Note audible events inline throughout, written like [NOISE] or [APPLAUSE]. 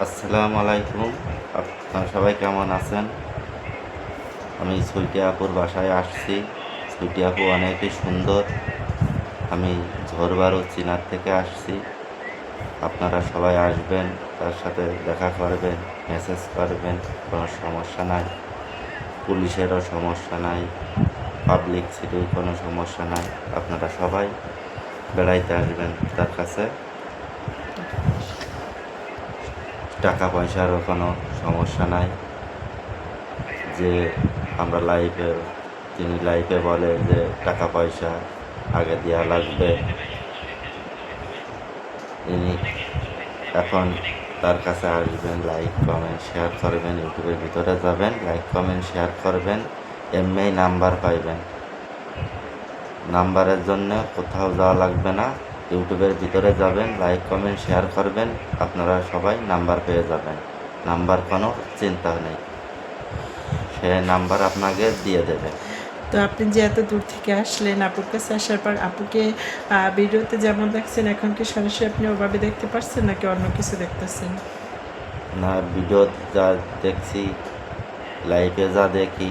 আসসালামু আলাইকুম। আপনারা সবাই কেমন আছেন? আমি সুইটি আপুর বাসায় আসছি। সুইটি আপু অনেকই সুন্দর। আমি ঝোরবারু চিনার থেকে আসছি। আপনারা সবাই আসবেন, তার সাথে দেখা করবেন মেসেজ করবেন, কোনো সমস্যা নাই। পুলিশেরও সমস্যা নাই। পাবলিক সিটির কোনো সমস্যা নাই। আপনারা সবাই বেড়াইতে আসবেন তার কাছে। টাকা পয়সারও কোনো সমস্যা নাই। যে আমরা লাইফে তিনি লাইফে বলে যে টাকা পয়সা আগে দেওয়া লাগবে তিনি এখন তার কাছে আসবেন, লাইক, কমেন্ট, শেয়ার করবেন, ইউটিউবের ভিতরে যাবেন, লাইক, কমেন্ট, শেয়ার করবেন, এমনি নাম্বার পাইবেন। নাম্বারের জন্য কোথাও যাওয়া লাগবে না। ইউটিউবের ভিতরে যাবেন লাইক কমেন্ট শেয়ার করবেন আপনারা সবাই নাম্বার পেয়ে যাবেন। নাম্বার কোনো চিন্তা নেই। সে নাম্বার আপনাকে দিয়ে দেবে। তো আপনি যে এত দূর থেকে আসলেন আপুর কাছে আসার পর আপুকে ভিডিওতে যেমন দেখছেন এখন কি সরাসরি আপনি ওভাবে দেখতে পাচ্ছেন নাকি অন্য কিছু দেখতেছেন? না ভিডিও যা দেখছি লাইভে যা দেখি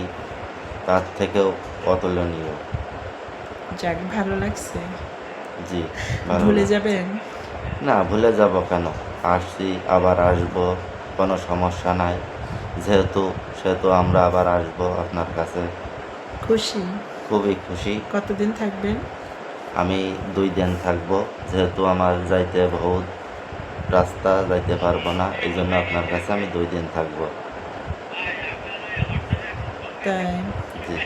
তার থেকেও অতুলনীয়। যাক ভালো লাগছে। জি ভুলে যাবেন? না ভুলে যাব কেন? আসছি আবার আসব কোনো সমস্যা নাই। যেহেতু সেহেতু আমরা আবার আসব আপনার কাছে। খুশি? খুবই খুশি। কতদিন থাকবেন? আমি দুই দিন থাকব যেহেতু আমার যাইতে বহুত রাস্তা যাইতে পারব না এই জন্য আপনার কাছে আমি দুই দিন থাকব। তাই? জি।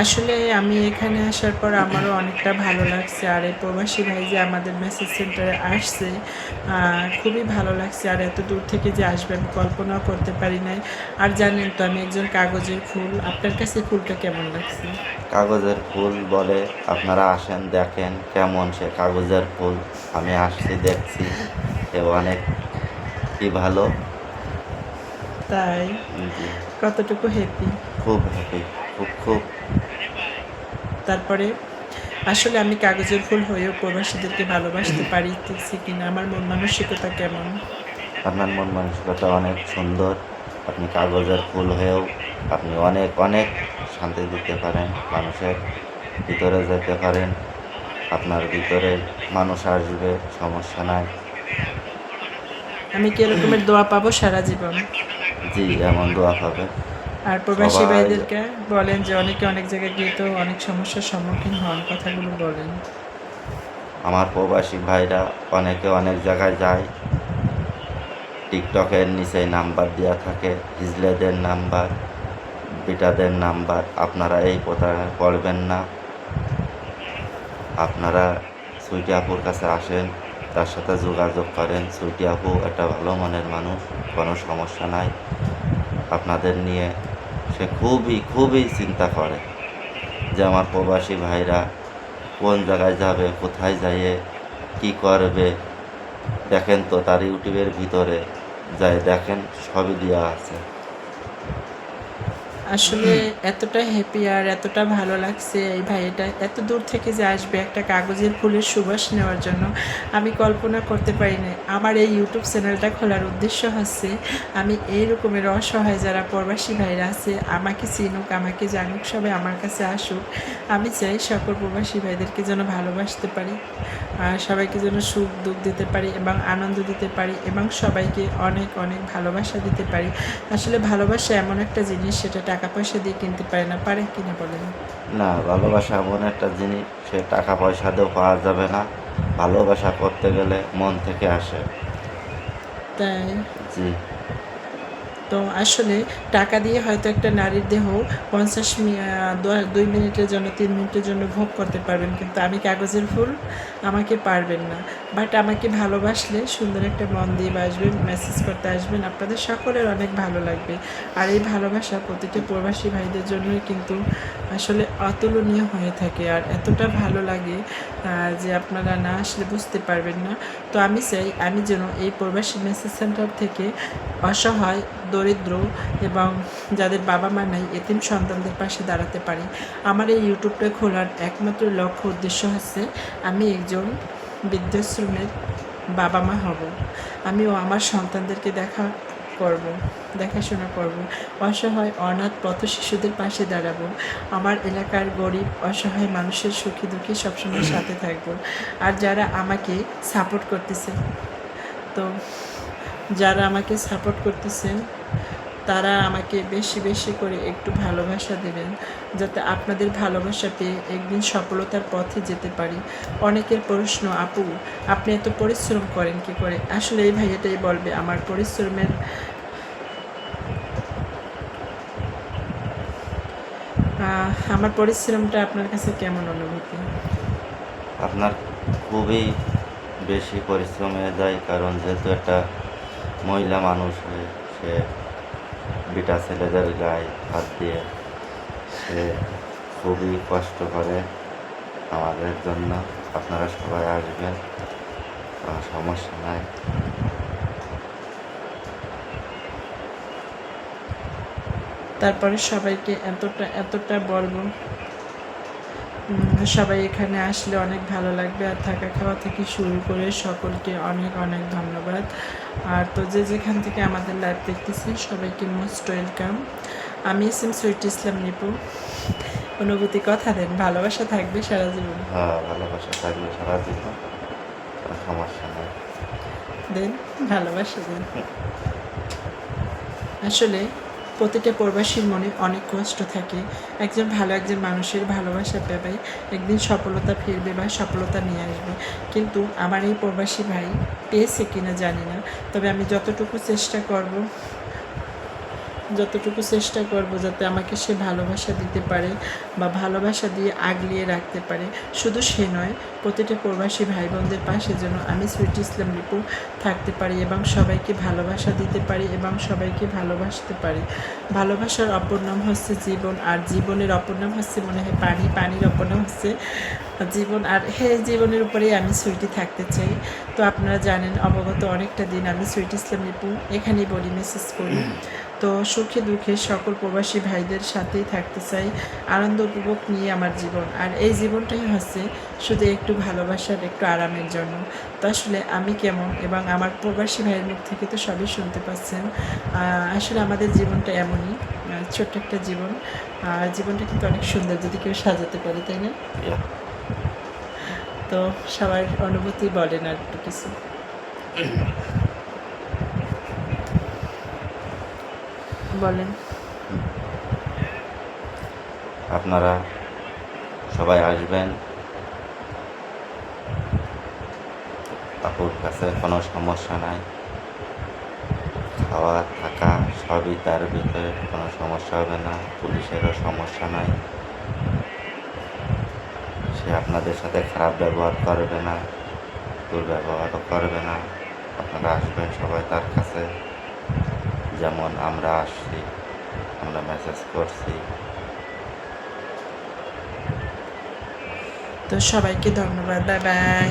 আসলে আমি এখানে আসার পর আমারও অনেকটা ভালো লাগছে। আর এই প্রবাসী ভাই যে আমাদের মেসেজ সেন্টারে আসছে খুবই ভালো লাগছে। আর এত দূর থেকে যে আসবে আমি কল্পনাও করতে পারি নাই। আর জানেন তো আমি একজন কাগজের ফুল। আপনার কাছে ফুলটা কেমন লাগছে? কাগজের ফুল বলে আপনারা আসেন দেখেন কেমন সে কাগজের ফুল। আমি আসছি দেখছি সে অনেক কি ভালো। তাই? কতটুকু হ্যাপি খুব হ্যাপি খুব খুব তারপরে আসলে আমি কাগজের ফুল হয়েও প্রবাসীদেরকে ভালোবাসতে পারিতেছি কিনা আমার মন মানসিকতা কেমন? আপনার মন মানসিকতা অনেক সুন্দর। আপনি কাগজের ফুল হয়েও আপনি অনেক অনেক শান্তি দিতে পারেন মানুষের ভিতরে যেতে পারেন। আপনার ভিতরে মানুষ আসবে সমস্যা নাই। আমি কি এরকমের দোয়া পাবো সারা জীবন? জি এমন দোয়া পাবে আর প্রবাসী ভাইদেরকে বলেন যে অনেকে অনেক জায়গায় গিয়ে তো অনেক সমস্যার সম্মুখীন হন কথাগুলো বলেন। আমার প্রবাসী ভাইরা অনেকে অনেক জায়গায় যায়। টিকটকের নিচে নাম্বার দেওয়া থাকে হিজলেদের নাম্বার বিটাদের নাম্বার আপনারা এই প্রতারণায় পড়বেন না। আপনারা সুইটি আপুর কাছে আসেন তার সাথে যোগাযোগ করেন। সুইটি আপু একটা ভালো মনের মানুষ কোনো সমস্যা নাই। আপনাদের নিয়ে সে খুবই খুবই চিন্তা করে যে আমার প্রবাসী ভাইরা কোন জায়গায় যাবে, কোথায় যাইয়ে, কি করবে। দেখেন তো তার ইউটিউবের ভিতরে, যাই দেখেন, সবই দেওয়া আছে। আসলে এতটা হ্যাপি আর এতটা ভালো লাগছে এই ভাইটা। এত দূর থেকে যে আসবে একটা কাগজের ফুলের সুবাস নেওয়ার জন্য, আমি কল্পনা করতে পারি না আমার এই ইউটিউব চ্যানেলটা খোলার উদ্দেশ্য হচ্ছে, আমি এই রকমের অসহায় যারা প্রবাসী ভাইরা আছে, আমাকে চিনুক, আমাকে জানুক, সবাই আমার কাছে আসুক। আমি চাই সকল প্রবাসী ভাইদেরকে যেন ভালোবাসতে পারি। সবাইকে যেন সুখ দুঃখ দিতে পারি এবং আনন্দ দিতে পারি এবং সবাইকে অনেক অনেক ভালোবাসা দিতে পারি। আসলে ভালোবাসা এমন একটা জিনিস সেটা টাকা পয়সা দিয়ে কিনতে পারে না পারে কিনা বলেন? না ভালোবাসা এমন একটা জিনিস সে টাকা পয়সা দিয়েও পাওয়া যাবে না। ভালোবাসা করতে গেলে মন থেকে আসে। তাই? জি। তো আসলে টাকা দিয়ে হয়তো একটা নারীর দেহ পঞ্চাশ দুই মিনিটের জন্য, তিন মিনিটের জন্য ভোগ করতে পারবেন, কিন্তু আমি কাগজের ফুল আমাকে পারবেন না। বাট আমাকে ভালোবাসলে সুন্দর একটা মন দিয়ে আসবেন মেসেজ করতে আসবেন। আপনাদের সকলের অনেক ভালো লাগবে। আর এই ভালোবাসা প্রতিটা প্রবাসী ভাইদের জন্যই কিন্তু আসলে অতুলনীয় হয়ে থাকে। আর এতটা ভালো লাগে যে আপনারা না আসলে বুঝতে পারবেন না। তো আমি চাই, আমি যেন এই প্রবাসী মেসেজ সেন্টার থেকে অসহায়, দরিদ্র এবং যাদের বাবা মা নাই, এতিম সন্তানদের পাশে দাঁড়াতে পারি। আমার এই ইউটিউবটা খোলার একমাত্র লক্ষ্য, উদ্দেশ্য হচ্ছে আমি একজন বৃদ্ধাশ্রমের বাবা মা হব। আমিও আমার সন্তানদেরকে দেখা করব, দেখাশোনা করব। অসহায়, অনাথ, পথ শিশুদের পাশে দাঁড়াবো। আমার এলাকার গরিব, অসহায় মানুষের সুখী দুঃখী সবসময় সাথে থাকব। আর যারা আমাকে সাপোর্ট করতেছে, তো যারা আমাকে সাপোর্ট করতেছেন তারা আমাকে বেশি বেশি করে একটু ভালোবাসা দেবেন, যাতে আপনাদের ভালোবাসা পেয়ে একদিন সফলতার পথে যেতে পারি। অনেকের প্রশ্ন, আপু, আপনি এত পরিশ্রম করেন কি করে? আসলে এই ভাইয়াটাই বলবে, আমার পরিশ্রমের আমার পরিশ্রমটা আপনার কাছে কেমন অনুভূতি? আপনার খুবই বেশি পরিশ্রম হয়ে যায়, কারণ যেহেতু একটা মহিলা মানুষ হয়ে সে বিটা ছেলেদের গায়ে হাত দিয়ে। সে খুবই কষ্ট করে। আমাদের জন্য আপনারা সবাই আসবেন। কোনো সমস্যা নাই। তারপরে সবাইকে এতটা এতটা বলব সবাই এখানে আসলে অনেক ভালো লাগবে আর থাকা খাওয়া থেকে শুরু করে সকলকে অনেক অনেক ধন্যবাদ। আর তো যে যেখান থেকে আমাদের লাইভ দেখতেছেন সবাইকে মোস্ট ওয়েলকাম আমি S M Sweet Islam Nipu অনুভূতি কথা দেন ভালোবাসা থাকবে সারা জীবন। হ্যাঁ ভালোবাসা থাকবে সারা জীবন। সমস্যা নেই দেন ভালোবাসা দেন। আসলে প্রতিটা প্রবাসীর মনে অনেক কষ্ট থাকে। একজন ভালো একজন মানুষের ভালোবাসা পেবে একদিন সফলতা ফিরবে বা সফলতা নিয়ে আসবে। কিন্তু আমার এই প্রবাসী ভাই পেয়েছে কিনা জানি না। তবে আমি যতটুকু চেষ্টা করব যতটুকু চেষ্টা করব যাতে আমাকে সে ভালোবাসা দিতে পারে বা ভালোবাসা দিয়ে আগলিয়ে রাখতে পারে। শুধু সে নয়, প্রতিটা প্রবাসী ভাই বোনদের পাশে যেন আমি সুইট ইসলাম লিপু থাকতে পারি এবং সবাইকে ভালোবাসা দিতে পারি এবং সবাইকে ভালোবাসতে পারি। ভালোবাসার অপর নাম হচ্ছে জীবন, আর জীবনের অপর নাম হচ্ছে মনে হয় পানি, পানির অপর নাম হচ্ছে জীবন। আর হে, জীবনের উপরেই আমি সুইটি থাকতে চাই। তো আপনারা জানেন, অবগত অনেকটা দিন আমি সুইট ইসলাম লিপু এখানেই বলি মেসেজ করি তো সুখে দুঃখে সকল প্রবাসী ভাইদের সাথেই থাকতে চাই আনন্দ উপভোগ নিয়ে আমার জীবন। আর এই জীবনটাই হচ্ছে শুধু একটু ভালোবাসার একটু আরামের জন্য। তো আসলে আমি কেমন এবং আমার প্রবাসী ভাইয়ের মুখ থেকে তো সবই শুনতে পাচ্ছেন। আসলে আমাদের জীবনটা এমনই ছোট্ট একটা জীবন। আর জীবনটা কিন্তু অনেক সুন্দর যদি কেউ সাজাতে পারে তাই না? তো সবার অনুভূতি বলেন আর একটু কিছু। [CLEARS THROAT] বলেন। আপনারা সবাই আসবেন। আপুর কাছে কোনো সমস্যা নাই। খাওয়া, থাকা সবই তার ভিতরে, কোনো সমস্যা হবে না, পুলিশেরও সমস্যা নাই। সে আপনাদের সাথে খারাপ ব্যবহার করবে না, দুর্ব্যবহারও করবে না। আপনারা আসবেন সবাই তার কাছে। যেমন আমরা আসছি আমরা মেসেজ করছি। তো সবাইকে ধন্যবাদ বাই বাই